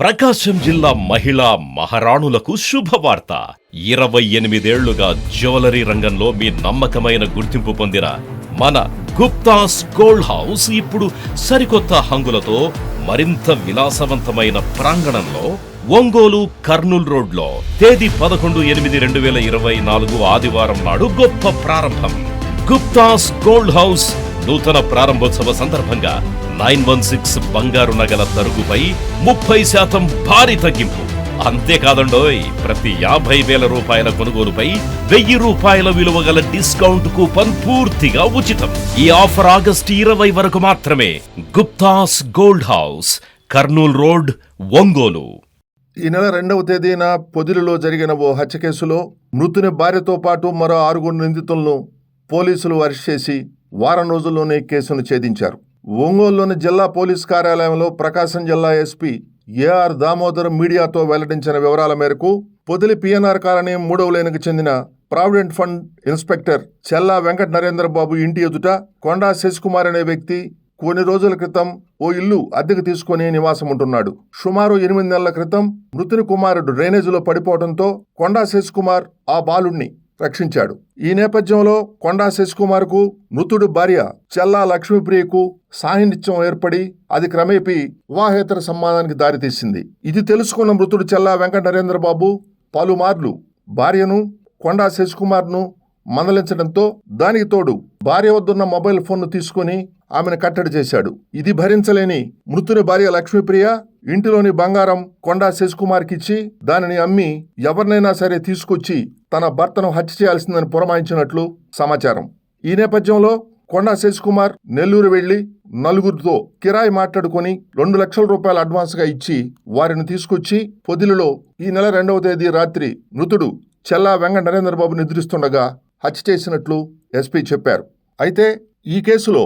ప్రకాశం జిల్లా మహిళా మహారాణులకు శుభవార్త. ఇరవై ఎనిమిదేళ్ళుగా జ్యువెలరీ రంగంలో మీ నమ్మకమైన గుర్తింపు పొందిన మన గుప్తాస్ గోల్డ్ హౌస్ ఇప్పుడు సరికొత్త హంగులతో మరింత విలాసవంతమైన ప్రాంగణంలో ఒంగోలు కర్నూల్ రోడ్లో తేదీ పదకొండు ఎనిమిది రెండు వేల ఇరవై నాలుగు ఆదివారం నాడు గొప్ప ప్రారంభం. గుప్తాస్ గోల్డ్ హౌస్ నూతన ప్రారంభోత్సవ సందర్భంగా నైన్ వన్ సిక్స్ బంగారు నగల తరుగుపై ముప్పై శాతం భారీ తగ్గింపు. అంతేకాదండోయ్ ప్రతి యాభై వేల రూపాయల కొనుగోలుపై వెయ్యి రూపాయల విలువ గల డిస్కౌంట్ కూపన్ పూర్తిగా ఉచితం. ఈ ఆఫర్ ఆగస్టు ఇరవై వరకు మాత్రమే. Gupta's gold house Kurnool road Ongole. ఈ నెల రెండవ తేదీన పొదిలిలో జరిగిన ఓ హత్య కేసులో మృతుని భార్యతో పాటు మరో ఆరుగురు నిందితులను పోలీసులు అరెస్ట్ చేసి వారం రోజుల్లోనే కేసును ఛేదించారు. ఒంగోలులోని జిల్లా పోలీస్ కార్యాలయంలో ప్రకాశం జిల్లా ఎస్పీ ఏఆర్ దామోదర్ మీడియాతో వెల్లడించిన వివరాల మేరకు పొదిలి పిఎన్ఆర్ కాలనీ మూడవ లేనికి చెందిన provident fund inspector Chella Venkata Narendra Babu ఇంటి ఎదుట కొండా శశికుమార్ అనే వ్యక్తి కొన్ని రోజుల క్రితం ఓ ఇల్లు అద్దెకు తీసుకుని నివాసం ఉంటున్నాడు సుమారు ఎనిమిది నెలల క్రితం మృతుని కుమారుడు డ్రైనేజీలో పడిపోవడంతో కొండా శశికుమార్ ఆ బాలుణ్ణి రక్షించాడు. ఈ నేపథ్యంలో కొండా శశికుమార్కు మృతుడు భార్య చెల్లా లక్ష్మీప్రియకు సాహినిత్యం ఏర్పడి అది క్రమేపీ వివాహేతర సంబంధానికి దారితీసింది ఇది తెలుసుకున్న మృతుడు చెల్లా వెంకట నరేంద్రబాబు పలుమార్లు భార్యను కొండా శశికుమార్ను మందలించడంతో దానికి తోడు భార్య వద్దున్న మొబైల్ ఫోన్ను తీసుకుని ఆమెను కట్టడి చేశాడు. ఇది భరించలేని మృతుని భార్య లక్ష్మీప్రియ ఇంటిలోని బంగారం కొండా శశికుమార్కిచ్చి దానిని అమ్మి ఎవరినైనా సరే తీసుకొచ్చి తన భర్తను హత్య చేయాల్సిందని పురమాయించినట్లు సమాచారం. ఈ నేపథ్యంలో కొండా శశికుమార్ నెల్లూరు వెళ్ళి నలుగురితో కిరాయి మాట్లాడుకుని రెండు లక్షల రూపాయలు అడ్వాన్స్గా ఇచ్చి వారిని తీసుకొచ్చి పొదిలిలో ఈ నెల రెండవ తేదీ రాత్రి మృతుడు చెల్లా వెంగ నరేంద్ర బాబు నిద్రిస్తుండగా హత్య చేసినట్లు ఎస్పీ చెప్పారు. అయితే ఈ కేసులో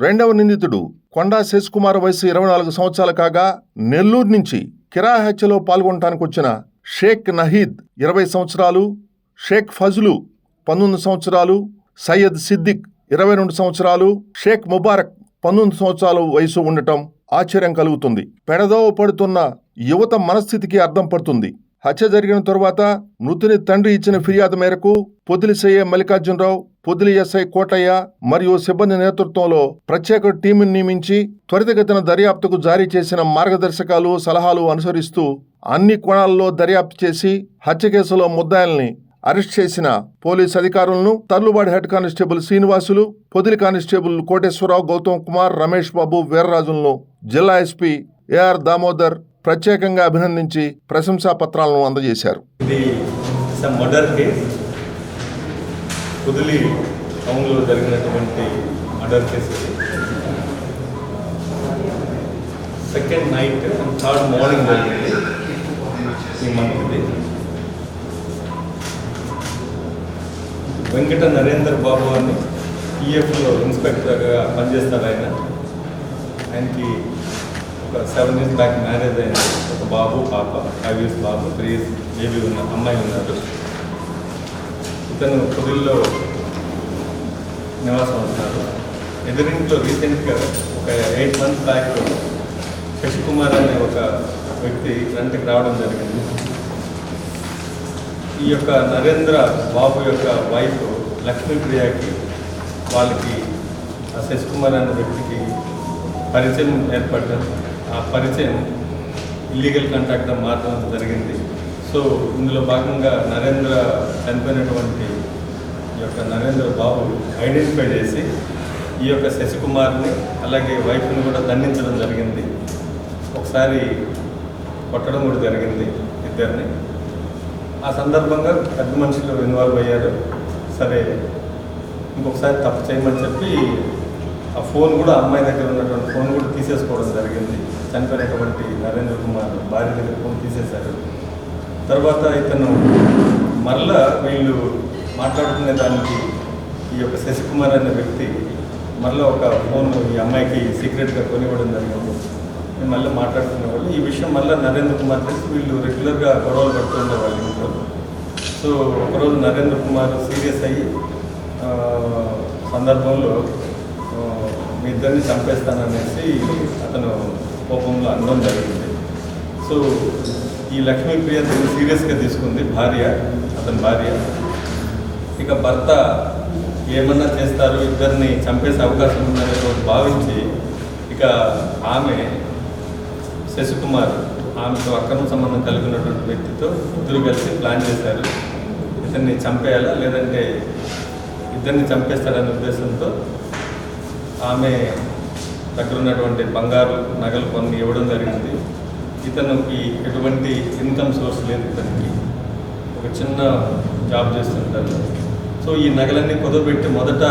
రెండవ నిందితుడు కొండా శశికుమార్ వయసు ఇరవై నాలుగు సంవత్సరాలు కాగా నెల్లూరు నుంచి కిరా హత్యలో పాల్గొనడానికి వచ్చిన షేక్ నహీద్ ఇరవై సంవత్సరాలు షేక్ ఫజులు పంతొమ్మిది సంవత్సరాలు సయ్యద్ సిద్దిక్ ఇరవై రెండు సంవత్సరాలు షేక్ ముబారక్ పంతొమ్మిది సంవత్సరాల వయసు ఉండటం ఆశ్చర్యం కలుగుతుంది. పెడదోవ పడుతున్న యువత మనస్థితికి అర్థం పడుతుంది. హత్య జరిగిన తరువాత మృతుని తండ్రి ఇచ్చిన ఫిర్యాదు మేరకు పొదిలి సీఏ మల్లికార్జునరావు పొదిలి ఎస్ఐ కోటయ్య మరియు సిబ్బంది నేతృత్వంలో ప్రత్యేక టీంను నియమించి త్వరితగతిన దర్యాప్తుకు జారీ చేసిన మార్గదర్శకాలు సలహాలు అనుసరిస్తూ అన్ని కోణాల్లో దర్యాప్తు చేసి హత్య కేసులో ముద్దాయిల్ని అరెస్ట్ చేసిన పోలీస్ అధికారులను Tarlubadi head constable Srinivasulu Podili constable Koteswararao Gautam Kumar Ramesh Babu వీర్రాజులను జిల్లా ఎస్పీ ఏఆర్ దామోదర్ ప్రత్యేకంగా అభినందించి ప్రశంసా పత్రాలను అందజేశారు. ఇది కుదిలి టౌన్లో జరిగినటువంటి murder case second night and third morning జరిగింది. ఈ మంత్ వెంకట నరేందర్ బాబు అని పిఎఫ్లో ఇన్స్పెక్టర్గా పనిచేస్తారు ఆయన. ఆయనకి ఒక సెవెన్ ఇయర్స్ బ్యాక్ మ్యారేజ్ అయింది. ఒక బాబు పాప ఫైవ్ ఇయర్స్ బాబు త్రీ ఇయర్స్ బేబీ ఉన్న అమ్మాయి ఉన్నారు. ఇతను కుదిల్లో నివాసం ఉన్నారు ఎదురింట్లో రీసెంట్గా ఒక ఎయిట్ మంత్స్ బ్యాక్ శశికుమార్ అనే ఒక వ్యక్తి రెంట్కి రావడం జరిగింది. ఈ యొక్క నరేంద్ర బాబు యొక్క వైఫ్ లక్ష్మీప్రియకి వాళ్ళకి ఆ శశికుమార్ అనే వ్యక్తికి పరిచయం ఏర్పడ్డారు. ఆ పరిచయం ఇల్లీగల్ కాంట్రాక్ట్గా మారడం జరిగింది. సో ఇందులో భాగంగా నరేంద్ర చనిపోయినటువంటి ఈ యొక్క నరేంద్ర బాబు ఐడెంటిఫై చేసి ఈ యొక్క శశికుమార్ని అలాగే వైఫ్ని కూడా దండించడం జరిగింది. ఒకసారి కొట్టడం కూడా జరిగింది ఇద్దరిని. ఆ సందర్భంగా పెద్ద మనుషులు ఇన్వాల్వ్ అయ్యారు. సరే ఇంకొకసారి తప్పు చేయమని చెప్పి ఆ ఫోన్ కూడా అమ్మాయి దగ్గర ఉన్నటువంటి ఫోన్ కూడా తీసేసుకోవడం జరిగింది. చనిపోయినటువంటి నరేంద్ర కుమార్ భార్య దగ్గర ఫోన్ తీసేశారు. తర్వాత ఇతను మరలా వీళ్ళు మాట్లాడుకునే దానికి ఈ యొక్క శశికుమార్ అనే వ్యక్తి మరలా ఒక ఫోన్ ఈ అమ్మాయికి సీక్రెట్గా కొనివ్వడం జరిగింది. మేము మళ్ళీ మాట్లాడుకునేవాళ్ళు ఈ విషయం మళ్ళీ నరేంద్ర కుమార్ తెలిసి వీళ్ళు రెగ్యులర్గా గొడవలు పడుతుండేవాళ్ళు ఇంట్లో. సో ఒకరోజు నరేంద్ర కుమార్ సీరియస్ అయ్యి సందర్భంలో మీ ఇద్దరిని చంపేస్తాననేసి అతను కోపంలో అనడం జరిగింది. సో ఈ లక్ష్మీప్రియ దీన్ని సీరియస్గా తీసుకుంది భార్య అతని భార్య. ఇక భర్త ఏమన్నా చేస్తారు ఇద్దరిని చంపేసే అవకాశం ఉందని భావించి ఇక ఆమె శశికుమార్ ఆమెతో అక్రమ సంబంధం కలిగి ఉన్నటువంటి వ్యక్తితో ఇద్దరు కలిసి ప్లాన్ చేశారు. ఇతన్ని చంపేయాలా లేదంటే ఇద్దరిని చంపేస్తాడనే ఉద్దేశంతో ఆమె దగ్గర ఉన్నటువంటి బంగారు నగలు కొన్ని ఇవ్వడం జరిగింది. ఇతనికి ఎటువంటి ఇన్కమ్ సోర్స్ లేదు ఇతనికి. ఒక చిన్న జాబ్ చేస్తుంటారు. సో ఈ నగలన్నీ కుదరబెట్టి మొదట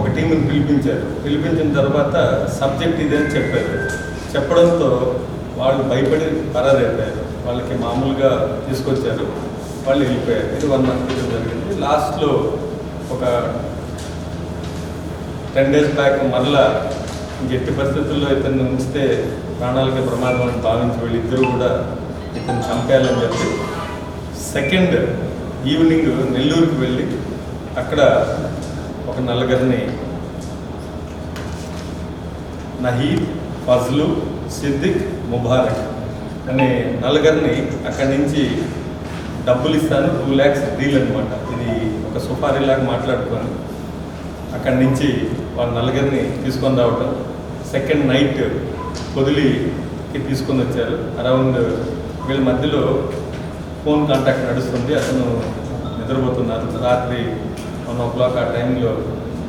ఒక టీంని పిలిపించారు. పిలిపించిన తర్వాత సబ్జెక్ట్ ఇదే అని చెప్పారు. చెప్పడంతో వాళ్ళు భయపడి పరారైపోయారు. వాళ్ళకి మామూలుగా తీసుకొచ్చారు. వాళ్ళు వెళ్ళిపోయారు. ఇది వన్ మంత్ క్రితం జరిగింది. లాస్ట్లో ఒక టెన్ డేస్ బ్యాక్ మరలా ఎట్టి పరిస్థితుల్లో ఇతన్ని ఉంచితే ప్రాణాలకే ప్రమాదం అని భావించి వీళ్ళిద్దరూ కూడా ఇతను చంపేయాలని చెప్పి సెకండ్ ఈవినింగ్ నెల్లూరుకి వెళ్ళి అక్కడ ఒక నలుగురిని నహీద్ ఫజ్లు సిద్దిక్ ముబారక్ అనే నలుగురిని అక్కడి నుంచి డబ్బులు ఇస్తాను టూ ల్యాక్స్ డీల్ అనమాట ఇది ఒక సుపారీ లాగా మాట్లాడుకొని అక్కడి నుంచి వాళ్ళ నలుగురిని తీసుకొని రావటం. సెకండ్ నైట్ పొదిలికి తీసుకొని వచ్చారు. అరౌండ్ వీళ్ళ మధ్యలో ఫోన్ కాంటాక్ట్ నడుస్తుంది. అతను నిద్రపోతున్నారు. రాత్రి వన్ ఓ క్లాక్ ఆ టైంలో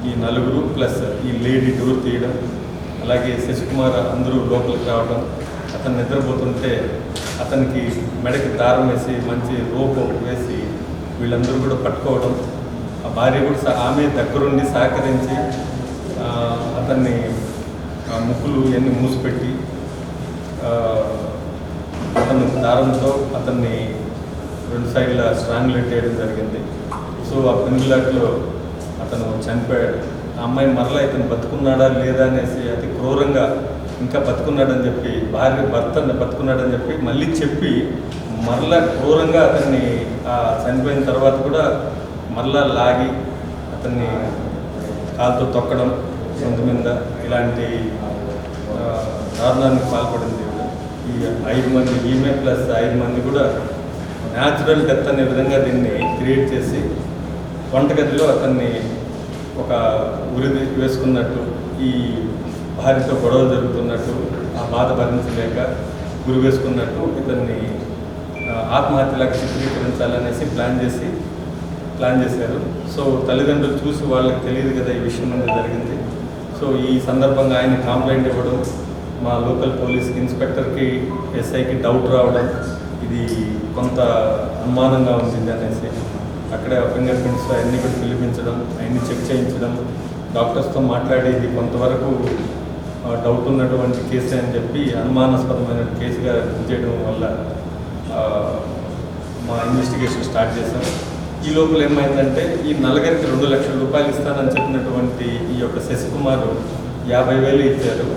ఈ నలుగురు ప్లస్ ఈ లేడీ డోర్ తీయడం అలాగే శశికుమార్ అందరూ లోపలికి రావడం అతను నిద్రపోతుంటే అతనికి మెడకి దారం వేసి మంచి రోప్ వేసి వీళ్ళందరూ కూడా పట్టుకోవడం. ఆ భార్య కూడా ఆమె దగ్గరుండి సహకరించి అతన్ని ఆ ముక్కులు ఇవన్నీ మూసిపెట్టి అతను దారంతో అతన్ని రెండు సైడ్ల స్ట్రాంగులేట్ చేయడం జరిగింది. సో ఆ పెనుగులాట్లో అతను చనిపోయాడు. ఆ అమ్మాయి మరలా ఇతను బతుకున్నాడా లేదా అనేసి అతి క్రూరంగా ఇంకా బతుకున్నాడని చెప్పి భార్య భర్త బతుకున్నాడని చెప్పి మళ్ళీ చెప్పి మరలా క్రూరంగా అతన్ని ఆ చనిపోయిన తర్వాత కూడా మరలా లాగి అతన్ని కాలుతో తొక్కడం సొంత మీద ఇలాంటి దారుణానికి పాల్పడింది ఈ ఐదు మంది ఈమె ప్లస్ ఐదు మంది కూడా న్యాచురల్ డెత్ అనే విధంగా దీన్ని క్రియేట్ చేసి వంటగదిలో అతన్ని ఒక ఉరి వేసుకున్నట్టు ఈ భార్యతో గొడవ జరుగుతున్నట్టు ఆ బాధ భరించలేక గురి వేసుకున్నట్టు ఇతన్ని ఆత్మహత్యలకు చిత్రీకరించాలనేసి ప్లాన్ చేసి ప్లాన్ చేశారు. సో తల్లిదండ్రులు చూసి వాళ్ళకి తెలియదు కదా ఈ విషయం అనేది జరిగింది. సో ఈ సందర్భంగా ఆయన కంప్లైంట్ ఇవ్వడం మా లోకల్ పోలీస్ ఇన్స్పెక్టర్కి ఎస్ఐకి డౌట్ రావడం ఇది కొంత అనుమానంగా ఉంది అనేసి అక్కడే ఫింగర్ ప్రింట్స్ అవన్నీ కూడా పిలిపించడం అవన్నీ చెక్ చేయించడం డాక్టర్స్తో మాట్లాడి ఇది కొంతవరకు డౌట్ ఉన్నటువంటి కేసు అని చెప్పి అనుమానాస్పదమైన కేసుగా చేయడం వల్ల మా ఇన్వెస్టిగేషన్ స్టార్ట్ చేశాం. ఈ లోపల ఏమైందంటే ఈ నలుగురికి రెండు లక్షల రూపాయలు ఇస్తానని చెప్పినటువంటి ఈ యొక్క శశికుమార్ యాభై వేలు ఇచ్చారు.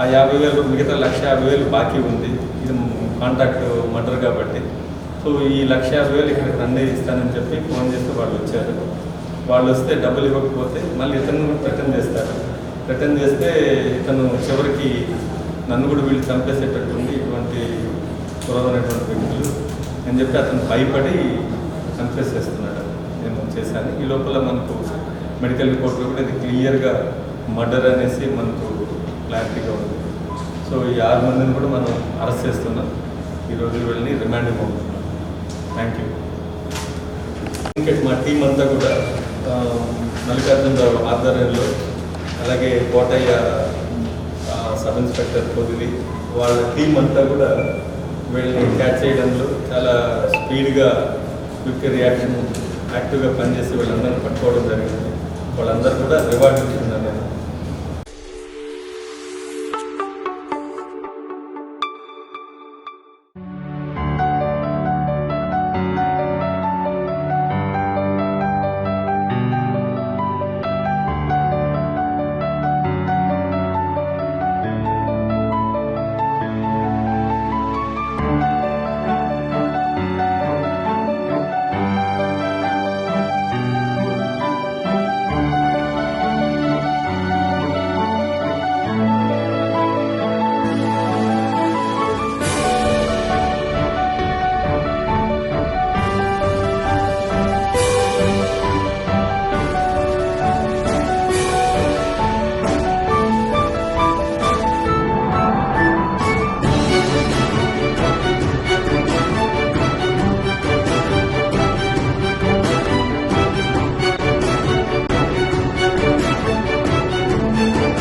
ఆ యాభై వేలు మిగతా లక్ష యాభై వేలు బాకీ ఉంది. ఇది కాంట్రాక్ట్ మర్డర్ కాబట్టి. సో ఈ లక్ష యాభై వేలు ఇక్కడికి రండి ఇస్తానని చెప్పి ఫోన్ చేస్తే వాళ్ళు వచ్చారు. వాళ్ళు వస్తే డబ్బులు ఇవ్వకపోతే మళ్ళీ ఇతను రిటర్న్ చేస్తారు. రిటర్న్ చేస్తే ఇతను చివరికి నన్ను కూడా వీళ్ళు చంపేసేటట్టుంది ఇటువంటి క్రోధమైనటువంటి వ్యక్తులు అని చెప్పి అతను భయపడి కన్ఫ్యూస్ చేస్తున్నాడు నేను చేశాను. ఈ లోపల మనకు మెడికల్ రిపోర్ట్లో కూడా ఇది క్లియర్గా మర్డర్ అనేసి మనకు క్లారిటీగా ఉంది. సో ఈ ఆరు మందిని కూడా మనం అరెస్ట్ చేస్తున్నాం. ఈరోజు వెళ్ళి రిమాండ్ పంపుతున్నాం థ్యాంక్ యూ ఇంకా మా టీం అంతా కూడా ఆ, మల్లికార్జునరావు ఆధ్వర్యంలో అలాగే కోటయ్య సబ్ ఇన్స్పెక్టర్ పొదిలి వాళ్ళ టీం అంతా కూడా వీళ్ళని క్యాచ్ చేయడంలో చాలా స్పీడ్గా క్విక్ రియాక్షన్ యాక్టివ్గా పనిచేసి వీళ్ళందరినీ పట్టుకోవడం జరిగింది. వాళ్ళందరూ కూడా రివార్డ్ ఇచ్చింది